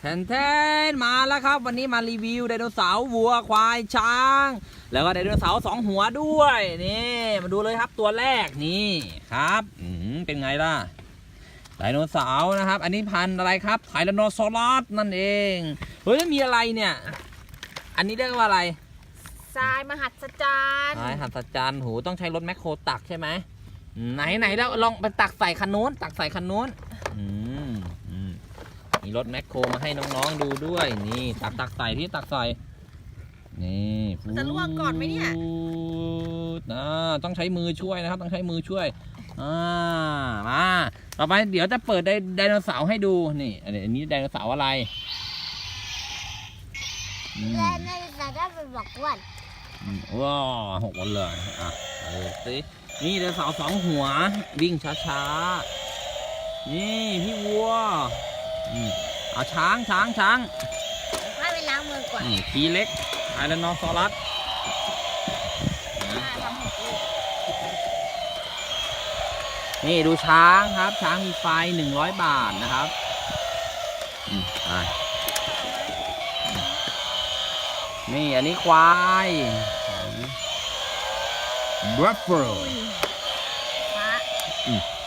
แทนแทนมาแล้วครับ วันนี้มารีวิวไดโนเสาร์วัวควายช้าง แล้วก็ไดโนเสาร์สองหัวด้วยนี่มาดูเลยครับตัวแรกนี่ครับอืมเป็นไงล่ะไดโนเสาร์นะครับ อันนี้พันธุ์อะไรครับไทแรนโนซอรัสนั่นเองเฮ้ยแล้วมีอะไรเนี่ย อันนี้เรียกว่าอะไรทรายมหัศจรรย์ไม้หัศจรรย์หูต้องใช้รถแมคโครตักใช่ไหมอืมไหนไหนแล้วลองไปตักใส่คันนู้นตักใส่คันนู้นอืมอืม มีรถแมคโครมาให้น้องๆดูด้วย นี่ตักตักใส่ที่ตักใส่นี่จะลวกก่อนไหมเนี่ยฟูดอ่าต้องใช้มือช่วยนะครับ ต้องใช้มือช่วยอ่ามาต่อไปเดี๋ยวจะเปิดไดไดโนเสาร์ให้ดูนี่อันนี้อันนี้ไดโนเสาร์อะไรอืมและในสาระเป็นบอกว่าอืมว้าวหกวันเลยอะเออสินี่เดี๋ยวเสาสองหัววิ่งช้าๆนี่พี่วัวอืม เอาช้างช้างช้างให้ไปล้างมือก่อนนี่ทีเล็กไทแรนนอซอรัสนี่ดูช้างครับ ช้างมีไฟหนึ่งร้อยบาทนะครับอืมไปนี่อันนี้ควาย Buffalo พร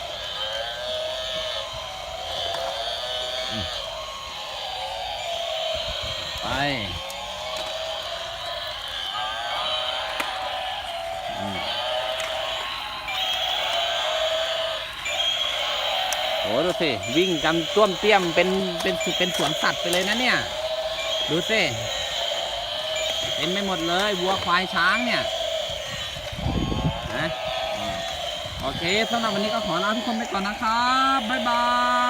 ไปอืมโหดูสิ วิ่งกันต้วมเตี้ยมเป็นเป็นเป็นสวนสัตว์ไปเลยนะเนี่ย ดูสิเต็มไปหมดเลยวัวควายช้างเนี่ยนะโอเคสำหรับวันนี้ก็ขอลาทุกคนไปก่อนนะครับ บ๊ายบาย